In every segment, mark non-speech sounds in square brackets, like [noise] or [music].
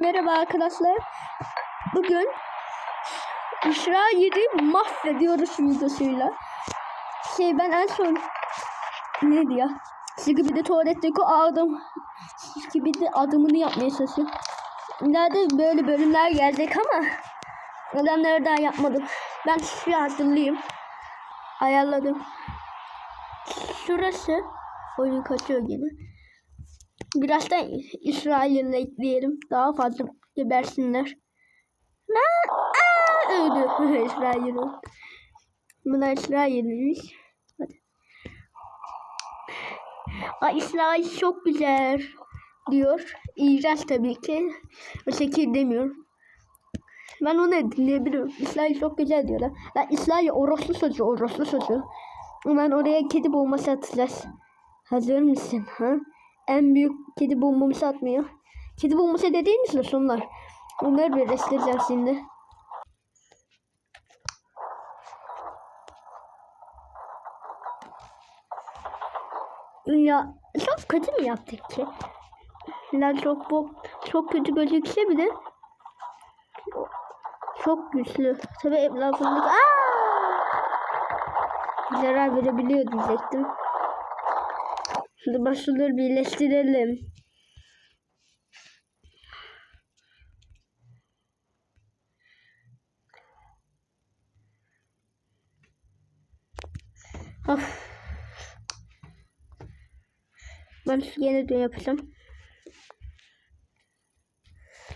Merhaba arkadaşlar. Bugün İsrail'i mahvediyoruz videosuyla. Şey ben en son neydi ya? Skibidi tuvaletteki adım Skibidi adımını yapmaya çalışıyorum. İleride böyle bölümler gelecek ama adamları daha yapmadım. Ben şu hazırlayayım. Ayarladım. Şurası oyun kaçıyor yine. Biraz da İsrail'le ekleyelim. Daha fazla gebersinler. Lan! Aa, öldü [laughs] İsrail'in. Bunlar İsrail'miş. Hadi. Aa, İsrail çok güzel diyor. İğrenç tabii ki. O şekil demiyorum. Ben onu dinleyebilirim. İsrail çok güzel diyorlar. Lan İsrail orospu sözü, orospu sözü. Ben oraya kedi bombası atacağız. Hazır mısın? Ha? En büyük kedi bombamızı atmıyor. Kedi bombası de sonlar. Onları bir restleyeceğim şimdi. Ya çok kötü mü yaptık ki? Lan çok bu çok kötü gözükse bile çok güçlü. Tabii evlatlık. Zarar verebiliyor diyecektim. Şimdi başlıları birleştirelim. Of. Ben yeni de yapacağım.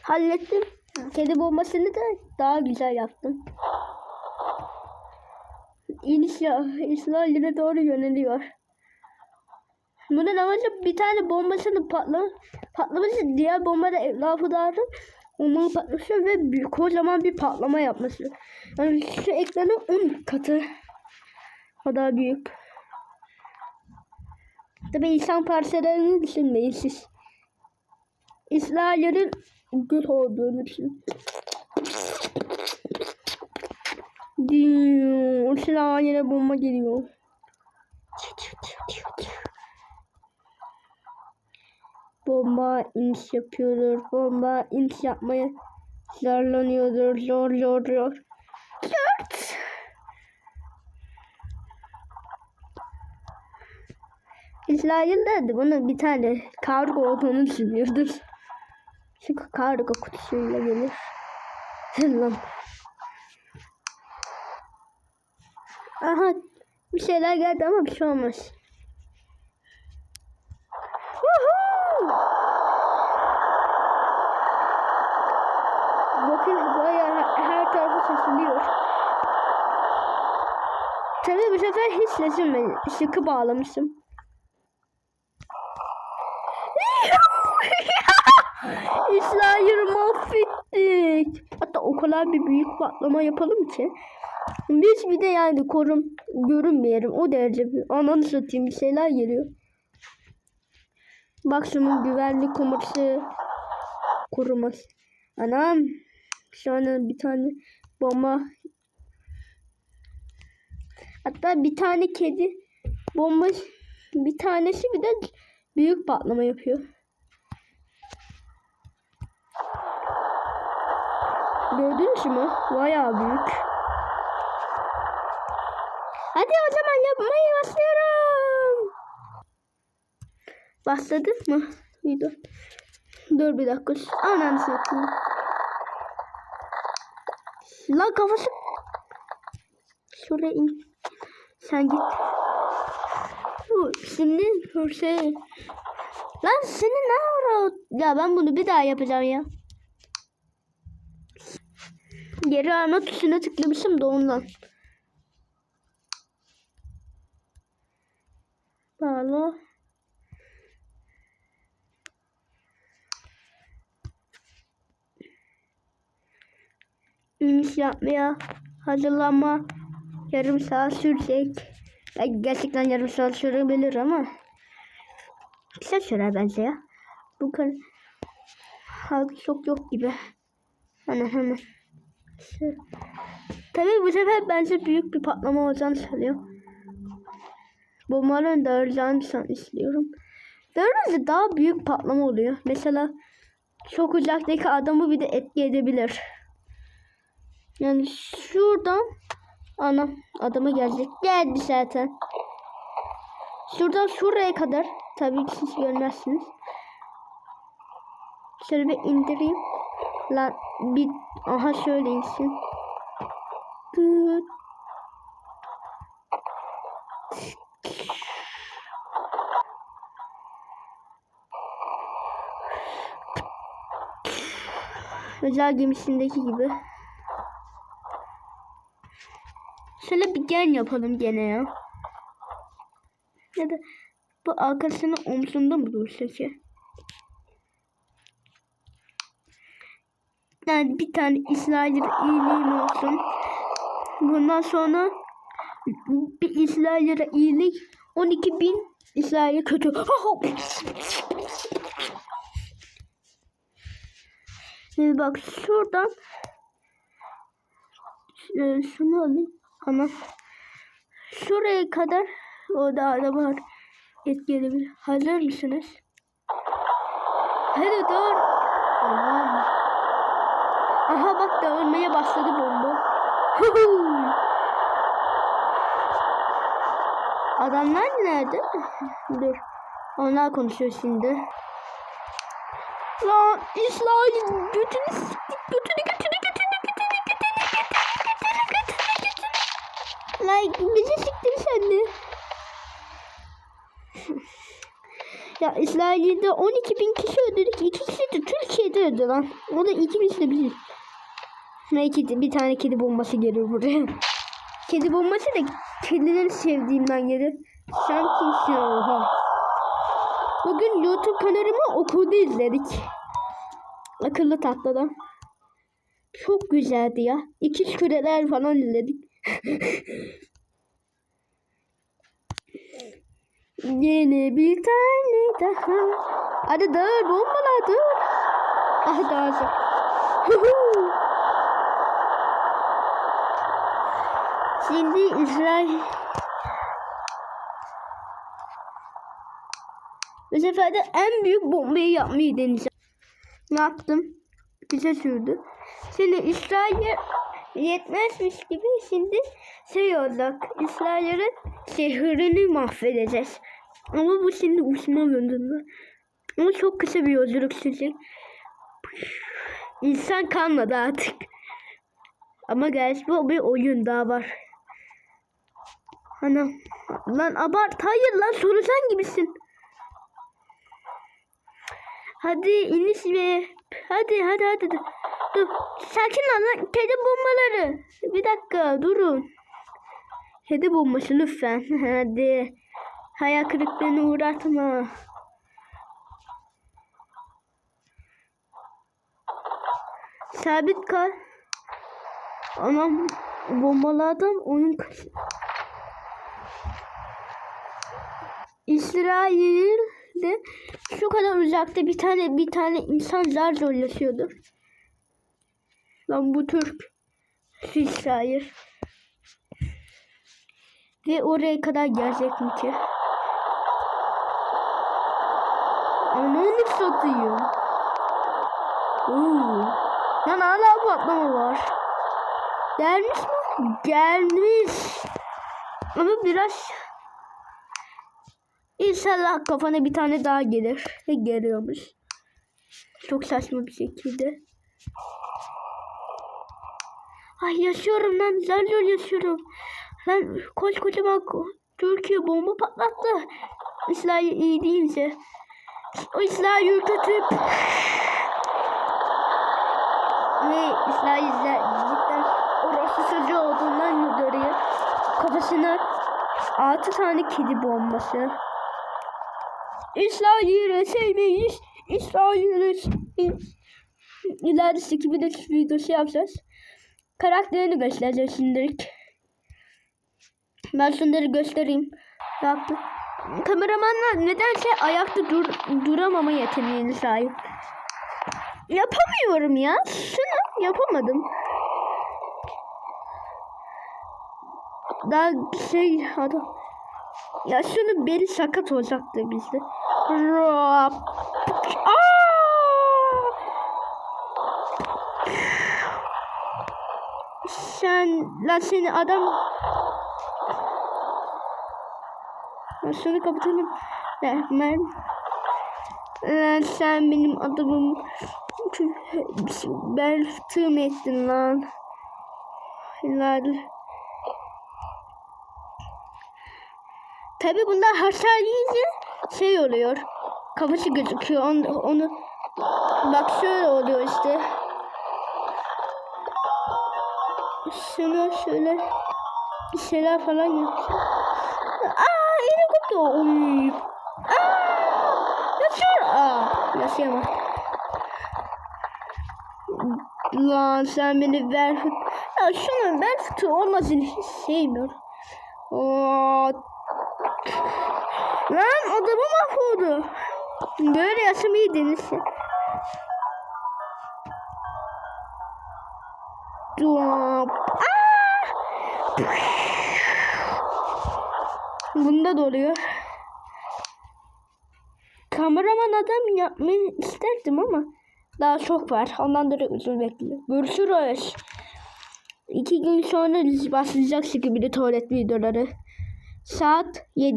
Hallettim. Kedi bombasını da daha güzel yaptım. Ya İsrail'e doğru yöneliyor. Bunun amacı bir tane bombasını patla patlaması diğer bomba da etrafı dağıtıp onun patlaması ve büyük, kocaman bir patlama yapması. Yani şu ekranın 10 katı kadar büyük. Tabi insan parçalarını düşünmeyin siz. İsrail'in güç olduğunu düşün. Diyor. İsrail'e bomba geliyor. Bomba iniş yapıyordur. Bomba iniş yapmaya zorlanıyordur. Zor zor zor. Dört. İsrail'de de bunun bir tane kargo olduğunu düşünüyordur. Çünkü kargo kutusuyla gelir. Lan. Aha bir şeyler geldi ama bir şey olmaz. Sesiliyor. Tabii bu sefer hiç sesim Sıkı bağlamışım. [laughs] İsrail'i mahvettik. Hatta o kadar bir büyük patlama yapalım ki. Biz bir de yani korum görünmeyelim. O derece bir ananı satayım bir şeyler geliyor. Bak şunun güvenlik komutu koruması. Anam. Şu an bir tane bomba. Hatta bir tane kedi bomba bir tanesi bir de büyük patlama yapıyor. Gördünüz mü? Bayağı büyük. Hadi o zaman yapmaya başlıyorum. Başladık mı? Video. Dur bir dakika. Anam satayım. Lan kafası. Şuraya in. Sen git. Şimdi şey. Lan seni ne var? Ya ben bunu bir daha yapacağım ya. Geri arama tuşuna tıklamışım da ondan. İniş yapmaya hazırlanma yarım saat sürecek. Ben gerçekten yarım saat sürebilir ama kısa sürer bence ya. Bu kadar halk çok yok gibi. Hemen hemen. Tabii bu sefer bence büyük bir patlama olacağını söylüyor. Bombaların dağılacağını istiyorum. Dağılınca daha büyük patlama oluyor. Mesela çok uzaktaki adamı bir de etki edebilir. Yani şuradan ana adama gelecek. Geldi zaten. Şuradan şuraya kadar tabii ki siz görmezsiniz. Şöyle bir indireyim. Lan bir aha şöyle insin. Özel gemisindeki gibi. Şöyle bir gen yapalım gene ya. Ya da bu arkasını omzunda mı dursa ki? Yani bir tane İsrail iyiliğim olsun. Bundan sonra bir İsrail'e iyilik 12 bin İsrail'e kötü. [laughs] Şimdi bak şuradan e, şunu alayım. Ama şuraya kadar orada araba var. Etkileyebilir. Hazır mısınız? Hadi dur. Tamam. Aha bak dağılmaya başladı bomba. Adamlar nerede? Dur. Onlar konuşuyor şimdi. Lan İsrail götünü siktik götünü götünü Lan bizi siktir sen de. ya İsrail'de 12 bin kişi öldürdük. İki kişi de Türkiye'de öldü lan. O da ikimiz de biz. Belki de bir tane kedi bombası gelir buraya. Kedi bombası da kedileri sevdiğimden gelir. Sen kimsin oha. Bugün YouTube kanalımı okulda izledik. Akıllı tatlıdan. Çok güzeldi ya. İkiz küreler falan izledik. Yeni bir tane daha. Hadi dur bombalar dur. Ah azı. Şimdi İsrail Bu sefer de en büyük bombayı yapmayı deneyeceğim. Ne yaptım? Bize sürdü. Şimdi İsrail yetmezmiş gibi şimdi şey olacak. İsrail'in şehrini mahvedeceğiz. Ama bu şimdi uçma yönünde. Ama çok kısa bir yolculuk sürecek. İnsan kalmadı artık. Ama bu bir oyun daha var. Ana lan abart hayır lan solucan gibisin. Hadi iniş ve hadi hadi hadi dur. Dur sakin ol lan kedi bombaları. Bir dakika durun. Kedi bombası lütfen. [laughs] Hadi. Hayal kırıklığına uğratma. Sabit kal. Anam bombalardan onun İsrail'de şu kadar uzakta bir tane bir tane insan zar zor yaşıyordu. Lan bu Türk. İsrail. Ve oraya kadar gelecek mi ki? Ananı satayım. Oo. Lan hala patlama var. Gelmiş mi? Gelmiş. Ama biraz İnşallah kafana bir tane daha gelir. Geliyormuş. Çok saçma bir şekilde. Ay yaşıyorum lan. Zar yaşıyorum. Lan koskocaman Türkiye bomba patlattı. İsrail iyi değilse. O İsrail kötü. Ve İsrail cidden orası sözü olduğundan dolayı kafasına altı tane kedi bombası. İsrail'i sevmeyiz. İsrail'i İleride bir videosu yapacağız. Karakterini göstereceğiz şimdilik. Ben şunları göstereyim. Ne yaptı? Kameramanlar nedense ayakta dur duramama yeteneğine sahip. Yapamıyorum ya. Şunu yapamadım. Daha şey adam. Ya şunu beli sakat olacaktı bizde. Aa! Sen lan seni adam Şunu kapatalım. Rehmen. Lan sen benim adamım. Ben tığım ettin lan. Helal. Tabi bunlar hasar yiyince şey oluyor. Kafası gözüküyor. Onu, onu bak şöyle oluyor işte. Şunu şöyle bir şeyler falan yapacağım. Aa koptu. Oy. Aa yaşıyor. Aa yaşayamam. Lan sen beni ver. Ya şunu ben tutu olmasını hiç sevmiyorum. Lan adamı mahvoldu. Böyle yaşamayı denesin. Bunda da oluyor. Kameraman adam yapmayı isterdim ama daha çok var. Ondan dolayı uzun bekliyor. Görüşürüz. İki gün sonra başlayacak gibi de tuvalet videoları. Saat 7.